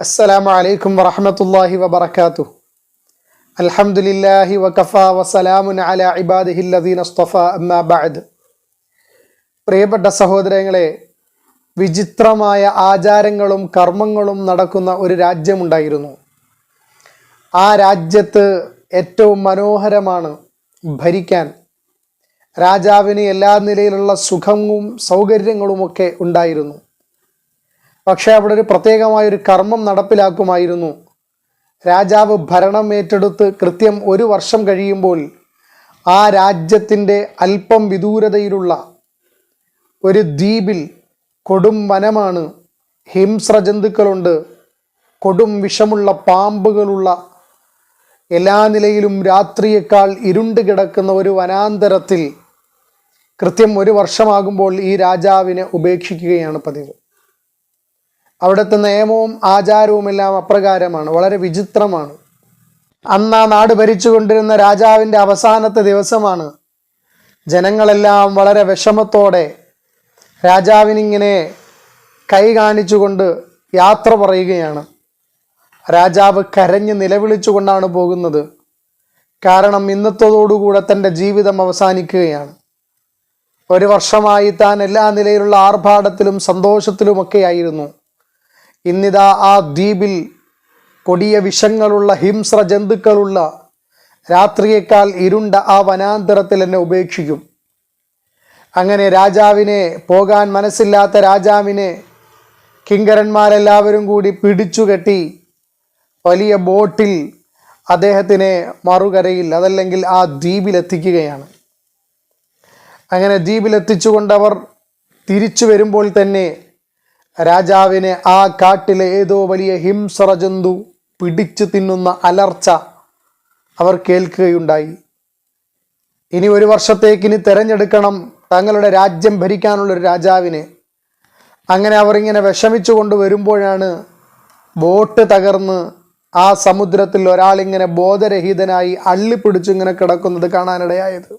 അസ്സലാമു അലൈക്കും വറഹമത്തല്ലാഹി വബർക്കാത്തു അൽഹംദുലില്ലാഹി വഖഫ വസലാമുൻ അലാ ഇബാദിഹി ലദീൻ അസ്തഫ അമ്മാ ബഅദ്. പ്രിയപ്പെട്ട സഹോദരങ്ങളെ വിചിത്രമായ ആചാരങ്ങളും കർമ്മങ്ങളും നടക്കുന്ന ഒരു രാജ്യമുണ്ടായിരുന്നു. ആ രാജ്യത്ത് ഏറ്റവും മനോഹരമാണ് ഭരിക്കാൻ. രാജാവിന് എല്ലാ നിലയിലുള്ള സുഖവും സൗകര്യങ്ങളുമൊക്കെ ഉണ്ടായിരുന്നു. പക്ഷേ അവിടെ ഒരു പ്രത്യേകമായൊരു കർമ്മം നടപ്പിലാക്കുമായിരുന്നു. രാജാവ് ഭരണം ഏറ്റെടുത്ത് കൃത്യം ഒരു വർഷം കഴിയുമ്പോൾ ആ രാജ്യത്തിന്റെ അല്പം വിദൂരതയിലുള്ള ഒരു ദ്വീപിൽ കൊടും വനമാണ് ഹിംസ്രജന്തുക്കളുണ്ട്. കൊടും വിഷമുള്ള പാമ്പുകളുള്ള എല്ലാ നിലയിലും രാത്രിയേക്കാൾ ഇരുണ്ട് കിടക്കുന്ന ഒരു വനാന്തരത്തിൽ കൃത്യം ഒരു വർഷമാകുമ്പോൾ ഈ രാജാവിനെ ഉപേക്ഷിക്കുകയാണ് പതിവ്. അവിടുത്തെ നിയമവും ആചാരവും എല്ലാം അപ്രകാരമാണ് വളരെ വിചിത്രമാണ്. അന്ന് ആ നാട് ഭരിച്ചുകൊണ്ടിരുന്ന രാജാവിന്റെ അവസാനത്തെ ദിവസമാണ്. ജനങ്ങളെല്ലാം വളരെ വിഷമത്തോടെ രാജാവിനിങ്ങനെ കൈ കാണിച്ചുകൊണ്ട് യാത്ര പറയുകയാണ്. രാജാവ് കരഞ്ഞ് നിലവിളിച്ചുകൊണ്ടാണ് പോകുന്നത്. കാരണം ഇന്നത്തോടുകൂടെ തന്റെ ജീവിതം അവസാനിക്കുകയാണ്. ഒരു വർഷമായി താൻ എല്ലാ നിലയിലുള്ള ആർഭാടത്തിലും സന്തോഷത്തിലുമൊക്കെയായിരുന്നു. ഇന്നിതാ ആ ദ്വീപിൽ കൊടിയ വിഷങ്ങളുള്ള ഹിംസ്ര ജന്തുക്കളുള്ള രാത്രിയേക്കാൾ ഇരുണ്ട ആ വനാന്തരത്തിൽ എന്നെ ഉപേക്ഷിക്കും. അങ്ങനെ രാജാവിനെ പോകാൻ മനസ്സില്ലാത്ത രാജാവിനെ കിങ്കരന്മാരെല്ലാവരും കൂടി പിടിച്ചുകെട്ടി വലിയ ബോട്ടിൽ അദ്ദേഹത്തിനെ മറുകരയിൽ അതല്ലെങ്കിൽ ആ ദ്വീപിലെത്തിക്കുകയാണ്. അങ്ങനെ ദ്വീപിലെത്തിച്ചുകൊണ്ടവർ തിരിച്ചു വരുമ്പോൾ തന്നെ രാജാവിനെ ആ കാട്ടിലെ ഏതോ വലിയ ഹിംസ്ര ജന്തു പിടിച്ചു തിന്നുന്ന അലർച്ച അവർ കേൾക്കുകയുണ്ടായി. ഇനി ഒരു വർഷത്തേക്ക് ഇനി തിരഞ്ഞെടുക്കണം തങ്ങളുടെ രാജ്യം ഭരിക്കാനുള്ള ഒരു രാജാവിനെ. അങ്ങനെ അവർ ഇങ്ങനെ വിഷമിച്ചു കൊണ്ടുവരുമ്പോഴാണ് ബോട്ട് തകർന്ന് ആ സമുദ്രത്തിൽ ഒരാളിങ്ങനെ ബോധരഹിതനായി അള്ളിപ്പിടിച്ചു ഇങ്ങനെ കിടക്കുന്നത് കാണാനിടയായത്.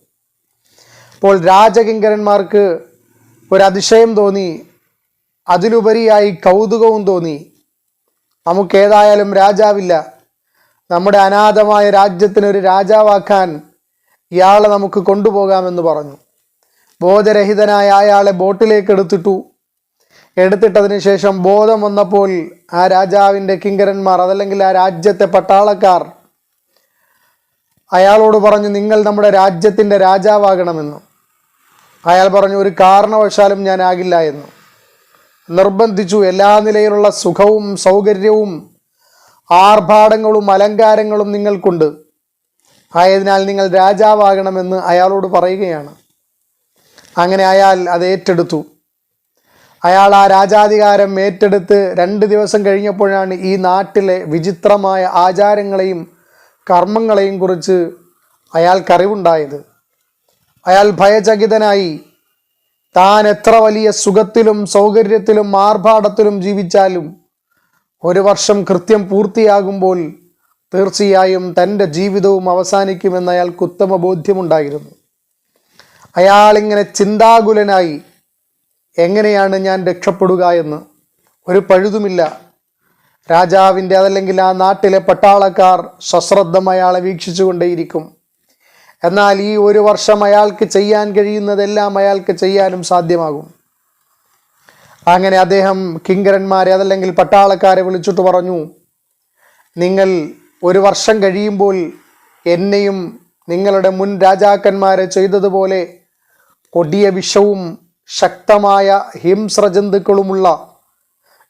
അപ്പോൾ രാജകിങ്കരന്മാർക്ക് ഒരു അതിശയം തോന്നി. അതിലുപരിയായി കൗതുകവും തോന്നി. നമുക്കേതായാലും രാജാവില്ല. നമ്മുടെ അനാഥമായ രാജ്യത്തിനൊരു രാജാവാക്കാൻ ഇയാളെ നമുക്ക് കൊണ്ടുപോകാമെന്ന് പറഞ്ഞു. ബോധരഹിതനായ അയാളെ ബോട്ടിലേക്ക് എടുത്തിട്ടു എടുത്തിട്ടതിന് ശേഷം ബോധം വന്നപ്പോൾ ആ രാജാവിന്റെ കിങ്കരന്മാർ അതല്ലെങ്കിൽ ആ രാജ്യത്തെ പട്ടാളക്കാർ അയാളോട് പറഞ്ഞു നിങ്ങൾ നമ്മുടെ രാജ്യത്തിന്റെ രാജാവാകണമെന്ന്. അയാൾ പറഞ്ഞു ഒരു കാരണവശാലും ഞാനാകില്ല എന്നും. നിർബന്ധിച്ചു. എല്ലാ നിലയിലുള്ള സുഖവും സൗകര്യവും ആർഭാടങ്ങളും അലങ്കാരങ്ങളും നിങ്ങൾക്കുണ്ട്. ആയതിനാൽ നിങ്ങൾ രാജാവാകണമെന്ന് അയാളോട് പറയുകയാണ്. അങ്ങനെ അയാൾ അത് ഏറ്റെടുത്തു. അയാൾ ആ രാജാധികാരം ഏറ്റെടുത്ത് രണ്ട് ദിവസം കഴിഞ്ഞപ്പോഴാണ് ഈ നാട്ടിലെ വിചിത്രമായ ആചാരങ്ങളെയും കർമ്മങ്ങളെയും കുറിച്ച് അയാൾക്കറിവുണ്ടായത്. അയാൾ ഭയചകിതനായി താൻ എത്ര വലിയ സുഖത്തിലും സൗകര്യത്തിലും ആർഭാടത്തിലും ജീവിച്ചാലും ഒരു വർഷം കൃത്യം പൂർത്തിയാകുമ്പോൾ തീർച്ചയായും തന്റെ ജീവിതവും അവസാനിക്കുമെന്ന് അയാൾക്ക് ഉത്തമ ബോധ്യമുണ്ടായിരുന്നു. അയാളിങ്ങനെ ചിന്താകുലനായി എങ്ങനെയാണ് ഞാൻ രക്ഷപ്പെടുക എന്ന് ഒരു പഴുതുമില്ല. രാജാവിന്റെ അതല്ലെങ്കിൽ ആ നാട്ടിലെ പട്ടാളക്കാർ സശ്രദ്ധം അയാളെ വീക്ഷിച്ചുകൊണ്ടേയിരിക്കും. എന്നാൽ ഈ ഒരു വർഷം അയാൾക്ക് ചെയ്യാൻ കഴിയുന്നതെല്ലാം അയാൾക്ക് ചെയ്യാനും സാധ്യമാകും. അങ്ങനെ അദ്ദേഹം കിങ്കരന്മാരെ അതല്ലെങ്കിൽ പട്ടാളക്കാരെ വിളിച്ചിട്ട് പറഞ്ഞു നിങ്ങൾ ഒരു വർഷം കഴിയുമ്പോൾ എന്നെയും നിങ്ങളുടെ മുൻ രാജാക്കന്മാരെ ചെയ്തതുപോലെ കൊടിയ വിഷവും ശക്തമായ ഹിംസ്രജന്തുക്കളുമുള്ള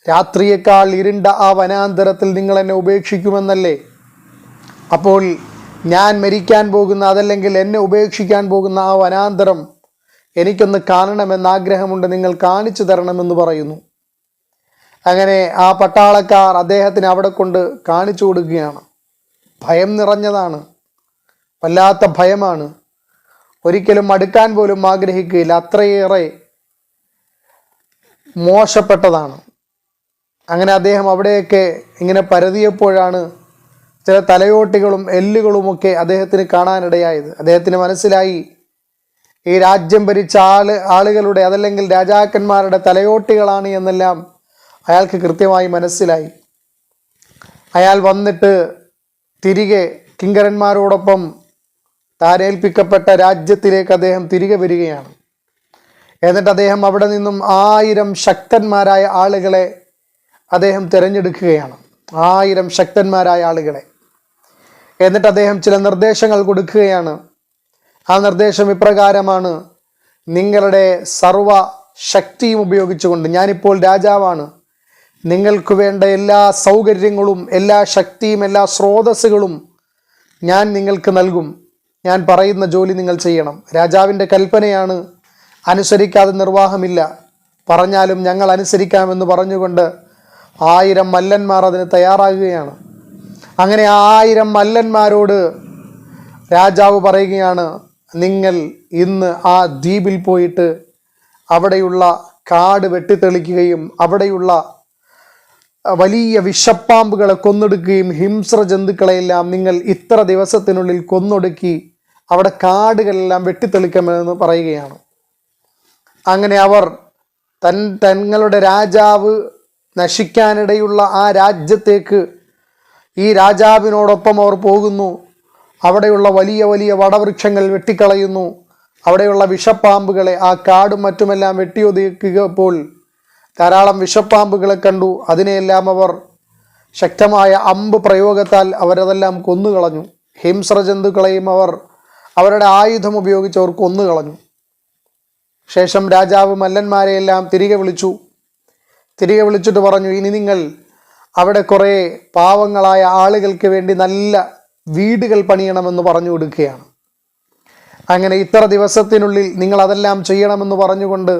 രാത്രിയേക്കാൾ ഇരുണ്ട ആ വനാന്തരത്തിൽ നിങ്ങൾ എന്നെ ഉപേക്ഷിക്കുമെന്നല്ലേ? അപ്പോൾ ഞാൻ മരിക്കാൻ പോകുന്ന അതല്ലെങ്കിൽ എന്നെ ഉപേക്ഷിക്കാൻ പോകുന്ന ആ വനാന്തരം എനിക്കൊന്ന് കാണണമെന്ന് ആഗ്രഹമുണ്ട്. നിങ്ങൾ കാണിച്ചു തരണമെന്ന് പറയുന്നു. അങ്ങനെ ആ പട്ടാളക്കാർ അദ്ദേഹത്തിന് അവിടെ കൊണ്ട് കാണിച്ചു കൊടുക്കുകയാണ്. ഭയം നിറഞ്ഞതാണ്. വല്ലാത്ത ഭയമാണ്. ഒരിക്കലും അടുക്കാൻ പോലും ആഗ്രഹിക്കുകയില്ല. അത്രയേറെ മോശപ്പെട്ടതാണ്. അങ്ങനെ അദ്ദേഹം അവിടെയൊക്കെ ഇങ്ങനെ പരതിയപ്പോഴാണ് ചില തലയോട്ടികളും എല്ലുകളുമൊക്കെ അദ്ദേഹത്തിന് കാണാനിടയായത്. അദ്ദേഹത്തിന് മനസ്സിലായി. ഈ രാജ്യം ഭരിച്ച ആൾ ആളുകളുടെ അതല്ലെങ്കിൽ രാജാക്കന്മാരുടെ തലയോട്ടികളാണ് എന്നെല്ലാം അയാൾക്ക് കൃത്യമായി മനസ്സിലായി. അയാൾ വന്നിട്ട് തിരികെ കിങ്കരന്മാരോടൊപ്പം താരേൽപ്പിക്കപ്പെട്ട രാജ്യത്തിലേക്ക് അദ്ദേഹം തിരികെ വരികയാണ്. എന്നിട്ട് അദ്ദേഹം അവിടെ നിന്നും ആയിരം ശക്തന്മാരായ ആളുകളെ അദ്ദേഹം തിരഞ്ഞെടുക്കുകയാണ്. ആയിരം ശക്തന്മാരായ ആളുകളെ. എന്നിട്ട് അദ്ദേഹം ചില നിർദ്ദേശങ്ങൾ കൊടുക്കുകയാണ്. ആ നിർദ്ദേശം ഇപ്രകാരമാണ്. നിങ്ങളുടെ സർവ ശക്തിയും ഉപയോഗിച്ചുകൊണ്ട് ഞാനിപ്പോൾ രാജാവാണ്. നിങ്ങൾക്ക് വേണ്ട എല്ലാ സൗകര്യങ്ങളും എല്ലാ ശക്തിയും എല്ലാ സ്രോതസ്സുകളും ഞാൻ നിങ്ങൾക്ക് നൽകും. ഞാൻ പറയുന്ന ജോലി നിങ്ങൾ ചെയ്യണം. രാജാവിന്റെ കൽപ്പനയാണ് അനുസരിക്കാതെ നിർവാഹമില്ല. പറഞ്ഞാലും ഞങ്ങൾ അനുസരിക്കാമെന്ന് പറഞ്ഞുകൊണ്ട് ആയിരം മല്ലന്മാർ അതിന് തയ്യാറാകുകയാണ്. അങ്ങനെ ആയിരം മല്ലന്മാരോട് രാജാവ് പറയുകയാണ് നിങ്ങൾ ഇന്ന് ആ ദ്വീപിൽ പോയിട്ട് അവിടെയുള്ള കാട് വെട്ടിത്തെളിക്കുകയും അവിടെയുള്ള വലിയ വിഷപ്പാമ്പുകളെ കൊന്നൊടുക്കുകയും ഹിംസ്ര ജന്തുക്കളെയെല്ലാം നിങ്ങൾ ഇത്ര ദിവസത്തിനുള്ളിൽ കൊന്നൊടുക്കി അവിടെ കാടുകളെല്ലാം വെട്ടിത്തെളിക്കണമെന്ന് പറയുകയാണ്. അങ്ങനെ അവർ തൻ തങ്ങളുടെ രാജാവ് നശിക്കാനിടയുള്ള ആ രാജ്യത്തേക്ക് ഈ രാജാവിനോടൊപ്പം അവർ പോകുന്നു. അവിടെയുള്ള വലിയ വലിയ വടവൃക്ഷങ്ങൾ വെട്ടിക്കളയുന്നു. അവിടെയുള്ള വിഷപ്പാമ്പുകളെ ആ കാടും മറ്റുമെല്ലാം വെട്ടിയൊതുക്കിയപ്പോൾ ധാരാളം വിഷപ്പാമ്പുകളെ കണ്ടു. അതിനെയെല്ലാം അവർ ശക്തമായ അമ്പ് പ്രയോഗത്താൽ അവരതെല്ലാം കൊന്നുകളഞ്ഞു. ഹിംസ്ര ജന്തുക്കളെയും അവർ അവരുടെ ആയുധം ഉപയോഗിച്ച് അവർ കൊന്നുകളഞ്ഞു. ശേഷം രാജാവ് മല്ലന്മാരെയെല്ലാം തിരികെ വിളിച്ചു. തിരികെ വിളിച്ചിട്ട് പറഞ്ഞു ഇനി നിങ്ങൾ അവിടെ കുറേ പാവങ്ങളായ ആളുകൾക്ക് വേണ്ടി നല്ല വീടുകൾ പണിയണമെന്ന് പറഞ്ഞു കൊടുക്കുകയാണ്. അങ്ങനെ ഇത്ര ദിവസത്തിനുള്ളിൽ നിങ്ങൾ അതെല്ലാം ചെയ്യണമെന്ന് പറഞ്ഞുകൊണ്ട്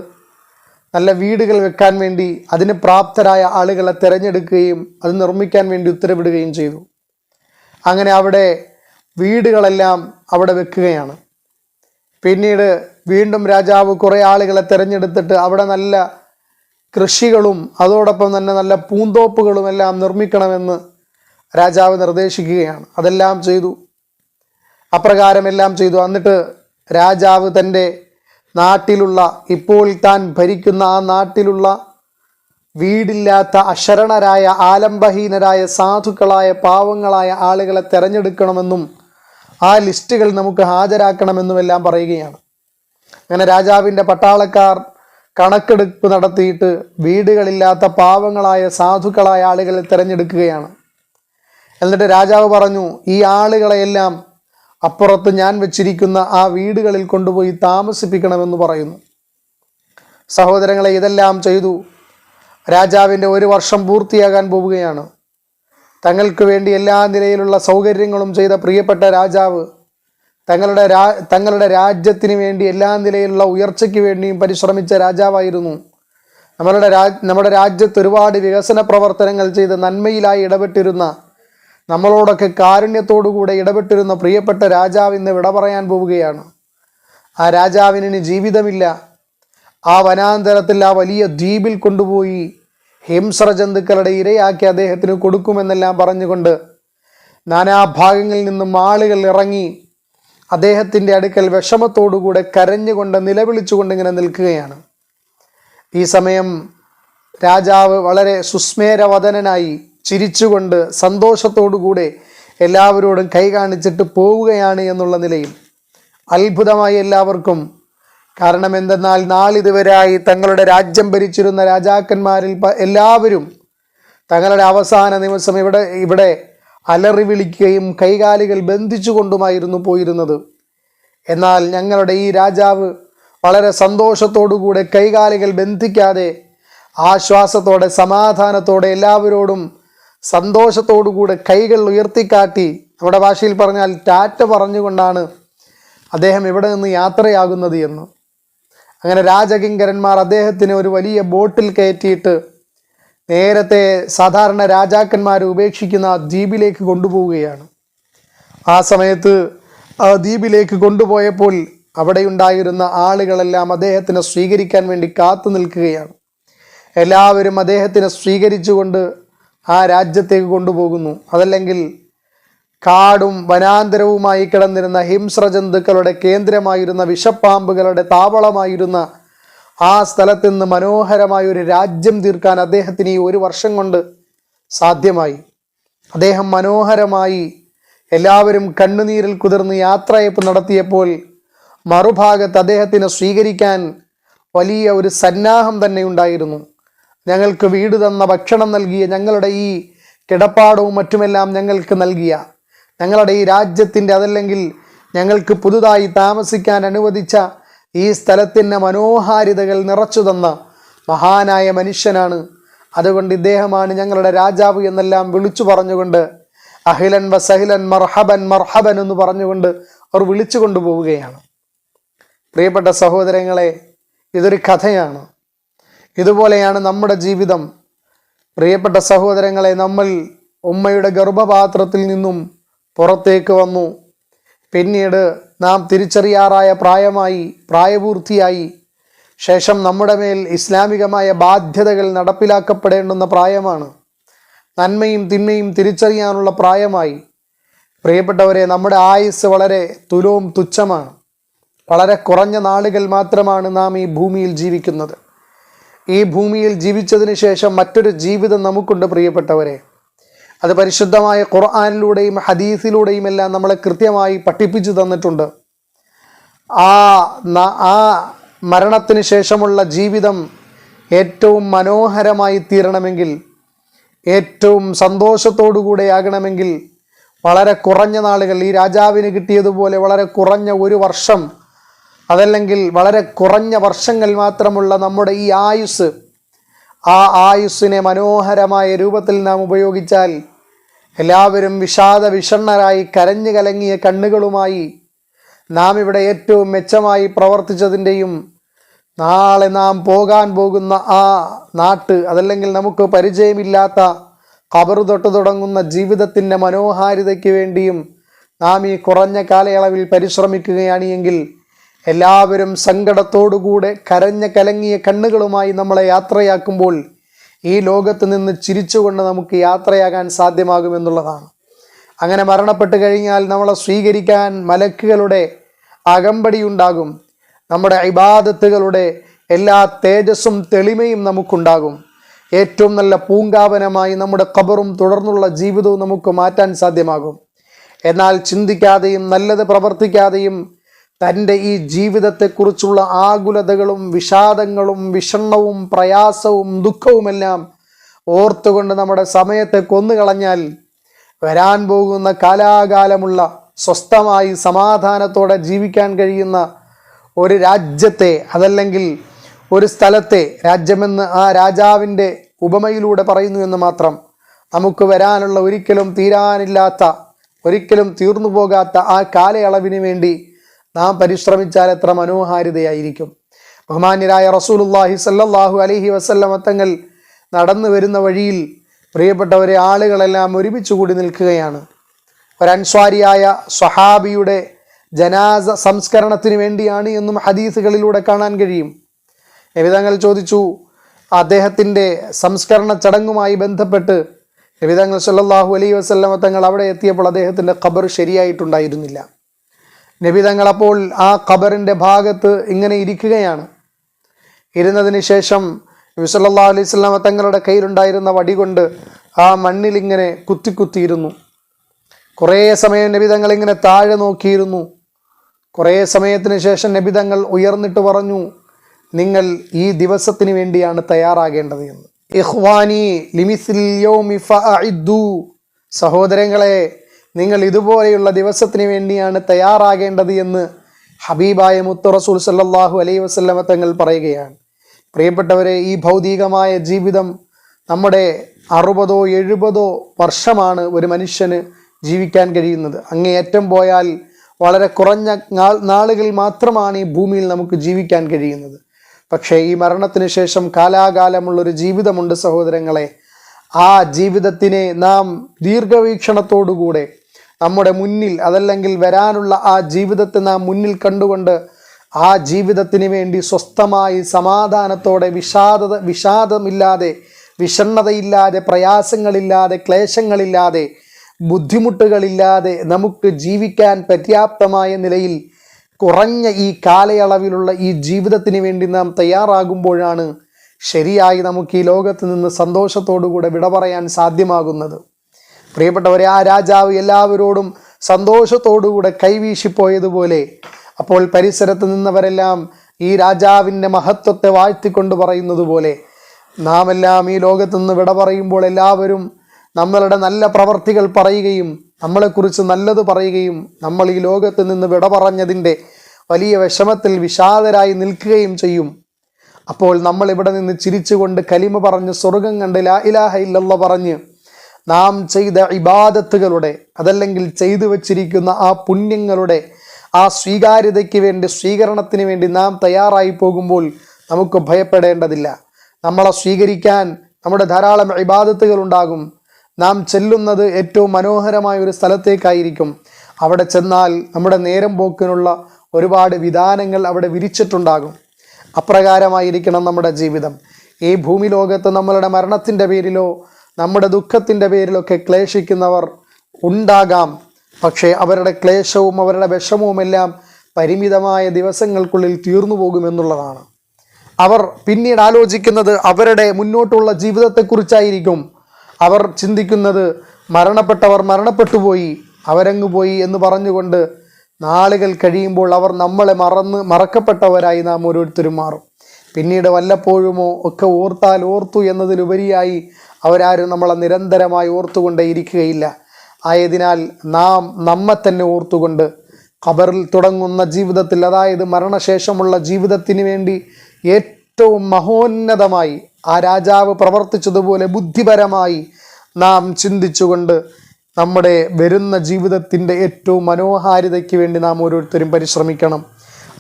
നല്ല വീടുകൾ വെക്കാൻ വേണ്ടി അതിന് പ്രാപ്തരായ ആളുകളെ തിരഞ്ഞെടുക്കുകയും അത് നിർമ്മിക്കാൻ വേണ്ടി ഉത്തരവിടുകയും ചെയ്തു. അങ്ങനെ അവിടെ വീടുകളെല്ലാം അവിടെ വെക്കുകയാണ്. പിന്നീട് വീണ്ടും രാജാവ് കുറേ ആളുകളെ തിരഞ്ഞെടുത്തിട്ട് അവിടെ നല്ല കൃഷികളും അതോടൊപ്പം തന്നെ നല്ല പൂന്തോപ്പുകളും എല്ലാം നിർമ്മിക്കണമെന്ന് രാജാവ് നിർദ്ദേശിക്കുകയാണ്. അതെല്ലാം ചെയ്തു. അപ്രകാരം എല്ലാം ചെയ്തു. എന്നിട്ട് രാജാവ് തന്റെ നാട്ടിലുള്ള ഇപ്പോൾ താൻ ഭരിക്കുന്ന ആ നാട്ടിലുള്ള വീടില്ലാത്ത അശരണരായ ആലംബഹീനരായ സാധുക്കളായ പാവങ്ങളായ ആളുകളെ തിരഞ്ഞെടുക്കണമെന്നും ആ ലിസ്റ്റുകൾ നമുക്ക് ഹാജരാക്കണമെന്നും എല്ലാം പറയുകയാണ്. അങ്ങനെ രാജാവിന്റെ പട്ടാളക്കാർ കണക്കെടുപ്പ് നടത്തിയിട്ട് വീടുകളില്ലാത്ത പാവങ്ങളായ സാധുക്കളായ ആളുകളെ തിരഞ്ഞെടുക്കുകയാണ്. എന്നിട്ട് രാജാവ് പറഞ്ഞു ഈ ആളുകളെയെല്ലാം അപ്പുറത്ത് ഞാൻ വെച്ചിരിക്കുന്ന ആ വീടുകളിൽ കൊണ്ടുപോയി താമസിപ്പിക്കണമെന്ന് പറയുന്നു. സഹോദരങ്ങളെ ഇതെല്ലാം ചെയ്തു. രാജാവിന്റെ ഒരു വർഷം പൂർത്തിയാകാൻ പോവുകയാണ്. തങ്ങൾക്ക് വേണ്ടി എല്ലാ നിലയിലുള്ള സൗകര്യങ്ങളും ചെയ്ത പ്രിയപ്പെട്ട രാജാവ് തങ്ങളുടെ രാ തങ്ങളുടെ രാജ്യത്തിന് വേണ്ടി എല്ലാ നിലയിലുള്ള ഉയർച്ചയ്ക്ക് വേണ്ടിയും പരിശ്രമിച്ച രാജാവായിരുന്നു. നമ്മളുടെ രാ നമ്മുടെ രാജ്യത്ത് ഒരുപാട് വികസന പ്രവർത്തനങ്ങൾ ചെയ്ത് നന്മയിലായി ഇടപെട്ടിരുന്ന നമ്മളോടൊക്കെ കാരുണ്യത്തോടുകൂടെ ഇടപെട്ടിരുന്ന പ്രിയപ്പെട്ട രാജാവ് ഇന്ന് വിട പറയാൻ പോവുകയാണ്. ആ രാജാവിന് ജീവിതമില്ല. ആ വനാന്തരത്തിൽ ആ വലിയ ദ്വീപിൽ കൊണ്ടുപോയി ഹിംസ്ര ജന്തുക്കളുടെ ഇരയാക്കി അദ്ദേഹത്തിന് കൊടുക്കുമെന്നെല്ലാം പറഞ്ഞുകൊണ്ട് നാനാഭാഗങ്ങളിൽ നിന്നും ആളുകൾ ഇറങ്ങി അദ്ദേഹത്തിന്റെ അടുക്കൽ വിഷമത്തോടുകൂടെ കരഞ്ഞുകൊണ്ട് നിലവിളിച്ചുകൊണ്ട് ഇങ്ങനെ നിൽക്കുകയാണ്. ഈ സമയം രാജാവ് വളരെ സുസ്മേരവദനായി ചിരിച്ചുകൊണ്ട് സന്തോഷത്തോടുകൂടെ എല്ലാവരോടും കൈ കാണിച്ചിട്ട് പോവുകയാണ് എന്നുള്ള നിലയിൽ അത്ഭുതമായി എല്ലാവർക്കും. കാരണം എന്തെന്നാൽ നാളിതുവരായി തങ്ങളുടെ രാജ്യം ഭരിച്ചിരുന്ന രാജാക്കന്മാരിൽ എല്ലാവരും തങ്ങളുടെ അവസാന നിമിഷം ഇവിടെ ഇവിടെ അലറി വിളിക്കുകയും കൈകാലുകൾ ബന്ധിച്ചുകൊണ്ടുമായിരുന്നു പോയിരുന്നത്. എന്നാൽ ഞങ്ങളുടെ ഈ രാജാവ് വളരെ സന്തോഷത്തോടുകൂടെ കൈകാലുകൾ ബന്ധിക്കാതെ ആശ്വാസത്തോടെ സമാധാനത്തോടെ എല്ലാവരോടും സന്തോഷത്തോടുകൂടെ കൈകൾ ഉയർത്തിക്കാട്ടി നമ്മുടെ ഭാഷയിൽ പറഞ്ഞാൽ ടാറ്റ പറഞ്ഞുകൊണ്ടാണ് അദ്ദേഹം ഇവിടെ നിന്ന് യാത്രയാകുന്നത് എന്ന്. അങ്ങനെ രാജകിങ്കരന്മാർ അദ്ദേഹത്തിന് ഒരു വലിയ ബോട്ടിൽ കയറ്റിയിട്ട് നേരത്തെ സാധാരണ രാജാക്കന്മാർ ഉപേക്ഷിക്കുന്ന ദ്വീപിലേക്ക് കൊണ്ടുപോവുകയാണ്. ആ സമയത്ത് ആ ദ്വീപിലേക്ക് കൊണ്ടുപോയപ്പോൾ അവിടെ ഉണ്ടായിരുന്ന ആളുകളെല്ലാം അദ്ദേഹത്തിനെ സ്വീകരിക്കാൻ വേണ്ടി കാത്തു നിൽക്കുകയാണ്. എല്ലാവരും അദ്ദേഹത്തിനെ സ്വീകരിച്ചുകൊണ്ട് ആ രാജ്യത്തേക്ക് കൊണ്ടുപോകുന്നു. അതല്ലെങ്കിൽ കാടും വനാന്തരവുമായി കിടന്നിരുന്ന ഹിംസ്ര ജന്തുക്കളുടെ കേന്ദ്രമായിരുന്ന വിഷപ്പാമ്പുകളുടെ താവളമായിരുന്ന ആ സ്ഥലത്ത് നിന്ന് മനോഹരമായ ഒരു രാജ്യം തീർക്കാൻ അദ്ദേഹത്തിന് ഈ ഒരു വർഷം കൊണ്ട് സാധ്യമായി. അദ്ദേഹം മനോഹരമായി എല്ലാവരും കണ്ണുനീരിൽ കുതിർന്ന് യാത്രയപ്പ് നടത്തിയപ്പോൾ മറുഭാഗത്ത് അദ്ദേഹത്തിനെ സ്വീകരിക്കാൻ വലിയ ഒരു സന്നാഹം തന്നെ ഉണ്ടായിരുന്നു. ഞങ്ങൾക്ക് വീട് തന്ന ഭക്ഷണം നൽകിയ ഞങ്ങളുടെ ഈ കിടപ്പാടവും മറ്റുമെല്ലാം ഞങ്ങൾക്ക് നൽകിയ ഞങ്ങളുടെ ഈ രാജ്യത്തിന്റെ അതല്ലെങ്കിൽ ഞങ്ങൾക്ക് പുതുതായി താമസിക്കാൻ അനുവദിച്ച ഈ സ്ഥലത്തിന്റെ മനോഹാരിതകൾ നിറച്ചു തന്ന മഹാനായ മനുഷ്യനാണ്. അതുകൊണ്ട് ഇദ്ദേഹമാണ് ഞങ്ങളുടെ രാജാവ് എന്നെല്ലാം വിളിച്ചു പറഞ്ഞുകൊണ്ട് അഹിലൻ വസഹിലൻ മർഹബൻ മർഹബൻ എന്ന് പറഞ്ഞുകൊണ്ട് അവർ വിളിച്ചു കൊണ്ടുപോവുകയാണ്. പ്രിയപ്പെട്ട സഹോദരങ്ങളെ ഇതൊരു കഥയാണ്. ഇതുപോലെയാണ് നമ്മുടെ ജീവിതം. പ്രിയപ്പെട്ട സഹോദരങ്ങളെ നമ്മൾ ഉമ്മയുടെ ഗർഭപാത്രത്തിൽ നിന്നും പുറത്തേക്ക് വന്നു. പിന്നീട് നാം തിരിച്ചറിയാറായ പ്രായമായി പ്രായപൂർത്തിയായി ശേഷം നമ്മുടെ മേൽ ഇസ്ലാമികമായ ബാധ്യതകൾ നടപ്പിലാക്കപ്പെടേണ്ടുന്ന പ്രായമാണ്. നന്മയും തിന്മയും തിരിച്ചറിയാനുള്ള പ്രായമായി. പ്രിയപ്പെട്ടവരെ നമ്മുടെ ആയുസ് വളരെ തുലവും തുച്ഛമാണ്. വളരെ കുറഞ്ഞ നാളുകൾ മാത്രമാണ് നാം ഈ ഭൂമിയിൽ ജീവിക്കുന്നത്. ഈ ഭൂമിയിൽ ജീവിച്ചതിന് ശേഷം മറ്റൊരു ജീവിതം നമുക്കുണ്ട് പ്രിയപ്പെട്ടവരെ. അത് പരിശുദ്ധമായ ഖുർആാനിലൂടെയും ഹദീസിലൂടെയും എല്ലാം നമ്മളെ കൃത്യമായി പഠിപ്പിച്ചു തന്നിട്ടുണ്ട്. ആ ആ മരണത്തിന് ശേഷമുള്ള ജീവിതം ഏറ്റവും മനോഹരമായി തീരണമെങ്കിൽ ഏറ്റവും സന്തോഷത്തോടുകൂടെ ആകണമെങ്കിൽ വളരെ കുറഞ്ഞ നാളുകൾ ഈ രാജാവിന് കിട്ടിയതുപോലെ വളരെ കുറഞ്ഞ ഒരു വർഷം അതല്ലെങ്കിൽ വളരെ കുറഞ്ഞ വർഷങ്ങൾ മാത്രമുള്ള നമ്മുടെ ഈ ആയുസ് ആ ആയുസ്സിനെ മനോഹരമായ രൂപത്തിൽ നാം ഉപയോഗിച്ചാൽ എല്ലാവരും വിഷാദ വിഷണ്ണരായി കരഞ്ഞു കലങ്ങിയ കണ്ണുകളുമായി നാം ഇവിടെ ഏറ്റവും മെച്ചമായി പ്രവർത്തിച്ചതിന്റെയും നാളെ നാം പോകാൻ പോകുന്ന ആ നാട്ട് അതല്ലെങ്കിൽ നമുക്ക് പരിചയമില്ലാത്ത കബറു തൊട്ട് തുടങ്ങുന്ന ജീവിതത്തിന്റെ മനോഹാരിതയ്ക്ക് വേണ്ടിയും നാം ഈ കുറഞ്ഞ കാലയളവിൽ പരിശ്രമിക്കുകയാണ് എങ്കിൽ എല്ലാവരും സങ്കടത്തോടുകൂടെ കരഞ്ഞ കലങ്ങിയ കണ്ണുകളുമായി നമ്മളെ യാത്രയാക്കുമ്പോൾ ഈ ലോകത്ത് നിന്ന് ചിരിച്ചുകൊണ്ട് നമുക്ക് യാത്രയാകാൻ സാധ്യമാകുമെന്നുള്ളതാണ്. അങ്ങനെ മരണപ്പെട്ട് കഴിഞ്ഞാൽ നമ്മളെ സ്വീകരിക്കാൻ മലക്കുകളുടെ അകമ്പടിയുണ്ടാകും. നമ്മുടെ ഇബാദത്തുകളുടെ എല്ലാ തേജസ്സും തെളിമയും നമുക്കുണ്ടാകും. ഏറ്റവും നല്ല പൂങ്കാവനമായി നമ്മുടെ ഖബറും തുടർന്നുള്ള ജീവിതവും നമുക്ക് മാറ്റാൻ സാധ്യമാകും. എന്നാൽ ചിന്തിക്കാതെയും നല്ലത് പ്രവർത്തിക്കാതെയും തന്റെ ഈ ജീവിതത്തെക്കുറിച്ചുള്ള ആകുലതകളും വിഷാദങ്ങളും വിഷണ്ണവും പ്രയാസവും ദുഃഖവുമെല്ലാം ഓർത്തുകൊണ്ട് നമ്മുടെ സമയത്തെ കൊന്നുകളഞ്ഞാൽ വരാൻ പോകുന്ന കാലാകാലമുള്ള സ്വസ്ഥമായി സമാധാനത്തോടെ ജീവിക്കാൻ കഴിയുന്ന ഒരു രാജ്യത്തെ അതല്ലെങ്കിൽ ഒരു സ്ഥലത്തെ രാജ്യമെന്ന് ആ രാജാവിന്റെ ഉപമയിലൂടെ പറയുന്നു എന്ന് മാത്രം നമുക്ക് വരാനുള്ള ഒരിക്കലും തീരാനില്ലാത്ത ഒരിക്കലും തീർന്നു പോകാത്ത ആ കാലയളവിന് വേണ്ടി നാം പരിശ്രമിച്ചാൽ എത്ര മനോഹാരിതയായിരിക്കും. ബഹുമാന്യരായ റസൂലുല്ലാഹി സല്ലാഹു അലഹി വസല്ലമ തങ്ങൾ നടന്നു വരുന്ന വഴിയിൽ പ്രിയപ്പെട്ടവരെ ആളുകളെല്ലാം ഒരുമിച്ച് കൂടി നിൽക്കുകയാണ്. ഒരൻസ്വാരിയായ സ്വഹാബിയുടെ ജനാസ സംസ്കരണത്തിന് വേണ്ടിയാണ് എന്നും ഹദീസുകളിലൂടെ കാണാൻ കഴിയും. രവിതങ്ങൾ ചോദിച്ചു അദ്ദേഹത്തിന്റെ സംസ്കരണ ചടങ്ങുമായി ബന്ധപ്പെട്ട് രവിതങ്ങൾ സല്ലാഹു അലൈഹി വസല്ലമ തങ്ങൾ അവിടെ എത്തിയപ്പോൾ അദ്ദേഹത്തിന്റെ ഖബർ ശരിയായിട്ടുണ്ടായിരുന്നില്ല. നബിതങ്ങൾ അപ്പോൾ ആ ഖബറിന്റെ ഭാഗത്ത് ഇങ്ങനെ ഇരിക്കുകയാണ്. ഇരുന്നതിന് ശേഷം നബി സല്ലല്ലാഹു അലൈഹി വസല്ലമ തങ്ങളുടെ കയ്യിലുണ്ടായിരുന്ന വടി കൊണ്ട് ആ മണ്ണിൽ ഇങ്ങനെ കുത്തി കുത്തിയിരുന്നു. കുറേ സമയം നബിതങ്ങൾ ഇങ്ങനെ താഴെ നോക്കിയിരുന്നു. കുറേ സമയത്തിന് ശേഷം നബിതങ്ങൾ ഉയർന്നിട്ട് പറഞ്ഞു നിങ്ങൾ ഈ ദിവസത്തിന് വേണ്ടിയാണ് തയ്യാറാകേണ്ടത് എന്ന്. ഇഖ്വാനി ലിമിസിൽ സഹോദരങ്ങളെ നിങ്ങൾ ഇതുപോലെയുള്ള ദിവസത്തിന് വേണ്ടിയാണ് തയ്യാറാകേണ്ടത് എന്ന് ഹബീബായ മുത്തു റസൂൽ സല്ലല്ലാഹു അലൈഹി വസല്ലമ തങ്ങൾ പറയുകയാണ്. പ്രിയപ്പെട്ടവരെ ഈ ഭൗതികമായ ജീവിതം നമ്മുടെ അറുപതോ എഴുപതോ വർഷമാണ് ഒരു മനുഷ്യന് ജീവിക്കാൻ കഴിയുന്നത്. അങ്ങേയറ്റം പോയാൽ വളരെ കുറഞ്ഞ നാളുകൾ മാത്രമാണ് ഈ ഭൂമിയിൽ നമുക്ക് ജീവിക്കാൻ കഴിയുന്നത്. പക്ഷേ ഈ മരണത്തിന് ശേഷം കാലാകാലമുള്ളൊരു ജീവിതമുണ്ട് സഹോദരങ്ങളെ. ആ ജീവിതത്തിനെ നാം ദീർഘവീക്ഷണത്തോടുകൂടെ നമ്മുടെ മുന്നിൽ അതല്ലെങ്കിൽ വരാനുള്ള ആ ജീവിതത്തെ നാം മുന്നിൽ കണ്ടുകൊണ്ട് ആ ജീവിതത്തിന് വേണ്ടി സ്വസ്ഥമായി സമാധാനത്തോടെ വിഷാദ വിഷാദമില്ലാതെ വിഷണ്ണതയില്ലാതെ പ്രയാസങ്ങളില്ലാതെ ക്ലേശങ്ങളില്ലാതെ ബുദ്ധിമുട്ടുകളില്ലാതെ നമുക്ക് ജീവിക്കാൻ പര്യാപ്തമായ നിലയിൽ കുറഞ്ഞ ഈ കാലയളവിലുള്ള ഈ ജീവിതത്തിന് വേണ്ടി നാം തയ്യാറാകുമ്പോഴാണ് ശരിയായി നമുക്ക് ഈ ലോകത്ത് നിന്ന് സന്തോഷത്തോടുകൂടെ വിട പറയാൻ സാധ്യമാകുന്നത്. പ്രിയപ്പെട്ടവരെ ആ രാജാവ് എല്ലാവരോടും സന്തോഷത്തോടുകൂടെ കൈവീശിപ്പോയതുപോലെ അപ്പോൾ പരിസരത്ത് നിന്നവരെല്ലാം ഈ രാജാവിന്റെ മഹത്വത്തെ വാഴ്ത്തിക്കൊണ്ട് പറയുന്നത് പോലെ നാം എല്ലാം ഈ ലോകത്ത് നിന്ന് വിട പറയുമ്പോൾ എല്ലാവരും നമ്മളുടെ നല്ല പ്രവർത്തികൾ പറയുകയും നമ്മളെക്കുറിച്ച് നല്ലത് പറയുകയും നമ്മൾ ഈ ലോകത്ത് നിന്ന് വിട പറഞ്ഞതിന്റെ വലിയ വിഷമത്തിൽ വിഷാദരായി നിൽക്കുകയും ചെയ്യും. അപ്പോൾ നമ്മൾ ഇവിടെ നിന്ന് ചിരിച്ചുകൊണ്ട് കലിമ പറഞ്ഞ് സ്വർഗം കണ്ട് ലാ ഇലാഹ ഇല്ലല്ല പറഞ്ഞ് നാം ചെയ്ത ഇബാദത്തുകളുടെ അതല്ലെങ്കിൽ ചെയ്തു വച്ചിരിക്കുന്ന ആ പുണ്യങ്ങളുടെ ആ സ്വീകാര്യതയ്ക്ക് വേണ്ടി സ്വീകരണത്തിന് വേണ്ടി നാം തയ്യാറായി പോകുമ്പോൾ നമുക്ക് ഭയപ്പെടേണ്ടതില്ല. നമ്മളെ സ്വീകരിക്കാൻ നമ്മുടെ ധാരാളം ഇബാദത്തുകൾ ഉണ്ടാകും. നാം ചെല്ലുന്നത് ഏറ്റവും മനോഹരമായ ഒരു സ്ഥലത്തേക്കായിരിക്കും. അവിടെ ചെന്നാൽ നമ്മുടെ നേരം പോക്കിനുള്ള ഒരുപാട് വിധാനങ്ങൾ അവിടെ വിരിച്ചിട്ടുണ്ടാകും. അപ്രകാരമായിരിക്കണം നമ്മുടെ ജീവിതം. ഈ ഭൂമി ലോകത്ത് നമ്മളുടെ മരണത്തിന്റെ പേരിലോ നമ്മുടെ ദുഃഖത്തിന്റെ പേരിലൊക്കെ ക്ലേശിക്കുന്നവർ ഉണ്ടാകാം. പക്ഷേ അവരുടെ ക്ലേശവും അവരുടെ വിഷമവുമെല്ലാം പരിമിതമായ ദിവസങ്ങൾക്കുള്ളിൽ തീർന്നു പോകുമെന്നുള്ളതാണ് അവർ പിന്നീട് ആലോചിക്കുന്നത് അവരുടെ മുന്നോട്ടുള്ള ജീവിതത്തെക്കുറിച്ചായിരിക്കും. അവർ ചിന്തിക്കുന്നത് മരണപ്പെട്ടവർ മരണപ്പെട്ടു പോയി അവരങ്ങ് പോയി എന്ന് പറഞ്ഞുകൊണ്ട് നാളുകൾ കഴിയുമ്പോൾ അവർ നമ്മളെ മറന്ന് മറക്കപ്പെട്ടവരായി നാം ഓരോരുത്തരും മാറും. പിന്നീട് വല്ലപ്പോഴുമോ ഒക്കെ ഓർത്താൽ ഓർത്തു എന്നതിലുപരിയായി അവരാരും നമ്മളെ നിരന്തരമായി ഓർത്തുകൊണ്ടേയിരിക്കുകയില്ല ആയതിനാൽ നാം നമ്മെ തന്നെ ഓർത്തുകൊണ്ട് ഖബറിൽ തുടങ്ങുന്ന ജീവിതത്തിൽ അതായത് മരണശേഷമുള്ള ജീവിതത്തിന് വേണ്ടി ഏറ്റവും മഹോന്നതമായി ആ രാജാവ് പ്രവർത്തിച്ചതുപോലെ ബുദ്ധിപരമായി നാം ചിന്തിച്ചുകൊണ്ട് നമ്മുടെ വരുന്ന ജീവിതത്തിന്റെ ഏറ്റവും മനോഹാരിതയ്ക്ക് വേണ്ടി നാം ഓരോരുത്തരും പരിശ്രമിക്കണം.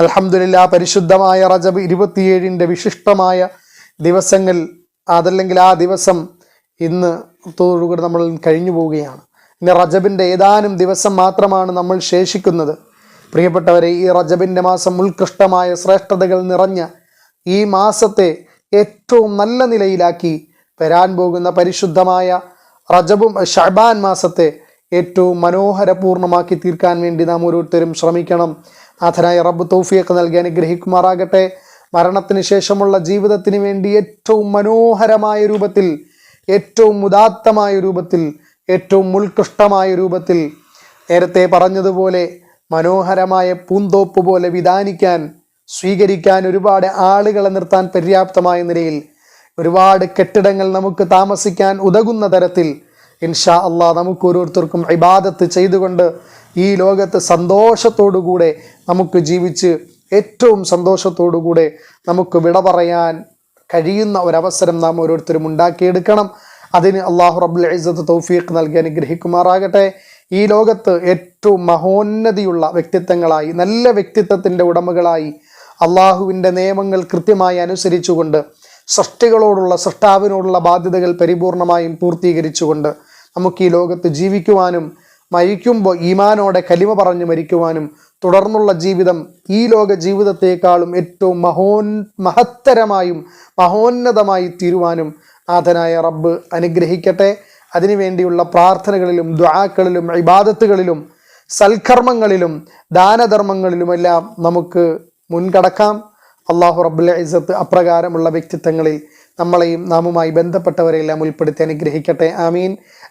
അൽഹംദുലില്ലാ പരിശുദ്ധമായ റജബ് ഇരുപത്തിയേഴിന്റെ വിശിഷ്ടമായ ദിവസങ്ങൾ അതല്ലെങ്കിൽ ആ ദിവസം ഇന്ന് തോടുകൂടി നമ്മൾ കഴിഞ്ഞു പോവുകയാണ്. ഇനി റജബിന്റെ ഏതാനും ദിവസം മാത്രമാണ് നമ്മൾ ശേഷിക്കുന്നത്. പ്രിയപ്പെട്ടവരെ ഈ റജബിന്റെ മാസം ഉത്കൃഷ്ടമായ ശ്രേഷ്ഠതകൾ നിറഞ്ഞ ഈ മാസത്തെ ഏറ്റവും നല്ല നിലയിലാക്കി വരാൻ പോകുന്ന പരിശുദ്ധമായ റജബും ഷഹബാൻ മാസത്തെ ഏറ്റവും മനോഹരപൂർണമാക്കി തീർക്കാൻ വേണ്ടി നാം ഓരോരുത്തരും ശ്രമിക്കണം. നാഥനായ റബ്ബ് തൗഫിയൊക്കെ നൽകി അനുഗ്രഹിക്കുമാറാകട്ടെ. മരണത്തിന് ശേഷമുള്ള ജീവിതത്തിന് വേണ്ടി ഏറ്റവും മനോഹരമായ രൂപത്തിൽ ഏറ്റവും ഉദാത്തമായ രൂപത്തിൽ ഏറ്റവും ഉത്കൃഷ്ടമായ രൂപത്തിൽ നേരത്തെ പറഞ്ഞതുപോലെ മനോഹരമായ പൂന്തോപ്പ് പോലെ വിധാനിക്കാൻ സ്വീകരിക്കാൻ ഒരുപാട് ആളുകളെ നിർത്താൻ പര്യാപ്തമായ നിലയിൽ ഒരുപാട് കെട്ടിടങ്ങൾ നമുക്ക് താമസിക്കാൻ ഉതകുന്ന തരത്തിൽ ഇൻഷാ അള്ളാഹ് നമുക്ക് ഓരോരുത്തർക്കും ഇബാദത്ത് ചെയ്തുകൊണ്ട് ഈ ലോകത്ത് സന്തോഷത്തോടുകൂടെ നമുക്ക് ജീവിച്ച് ഏറ്റവും സന്തോഷത്തോടുകൂടെ നമുക്ക് വിട പറയാൻ കഴിയുന്ന ഒരവസരം നാം ഓരോരുത്തരും ഉണ്ടാക്കിയെടുക്കണം. അതിന് അള്ളാഹു റബ്ബുൽ ഇസത്ത് തൗഫീഖ് നൽകി അനുഗ്രഹിക്കുമാറാകട്ടെ. ഈ ലോകത്ത് ഏറ്റവും മഹോന്നതിയുള്ള വ്യക്തിത്വങ്ങളായി നല്ല വ്യക്തിത്വത്തിന്റെ ഉടമകളായി അള്ളാഹുവിന്റെ നിയമങ്ങൾ കൃത്യമായി അനുസരിച്ചുകൊണ്ട് സൃഷ്ടികളോടുള്ള സൃഷ്ടാവിനോടുള്ള ബാധ്യതകൾ പരിപൂർണമായും പൂർത്തീകരിച്ചുകൊണ്ട് നമുക്ക് ഈ ലോകത്ത് ജീവിക്കുവാനും മരിക്കുമ്പോൾ ഈമാനോടെ കലിമ പറഞ്ഞ് മരിക്കുവാനും തുടർന്നുള്ള ജീവിതം ഈ ലോക ജീവിതത്തെക്കാളും ഏറ്റവും മഹോൻ മഹത്തരമായും മഹോന്നതമായി തീരുവാനും നാഥനായ റബ്ബ് അനുഗ്രഹിക്കട്ടെ. അതിനുവേണ്ടിയുള്ള പ്രാർത്ഥനകളിലും ദ്വാക്കളിലും ഇബാദത്തുകളിലും സൽക്കർമ്മങ്ങളിലും ദാനധർമ്മങ്ങളിലുമെല്ലാം നമുക്ക് മുൻകടക്കാം. അള്ളാഹു റബ്ബുൽ ഇസത്ത് അപ്രകാരമുള്ള വ്യക്തിത്വങ്ങളിൽ നമ്മളെയും നാമുമായി ബന്ധപ്പെട്ടവരെല്ലാം ഉൾപ്പെടുത്തി അനുഗ്രഹിക്കട്ടെ. ആമീൻ.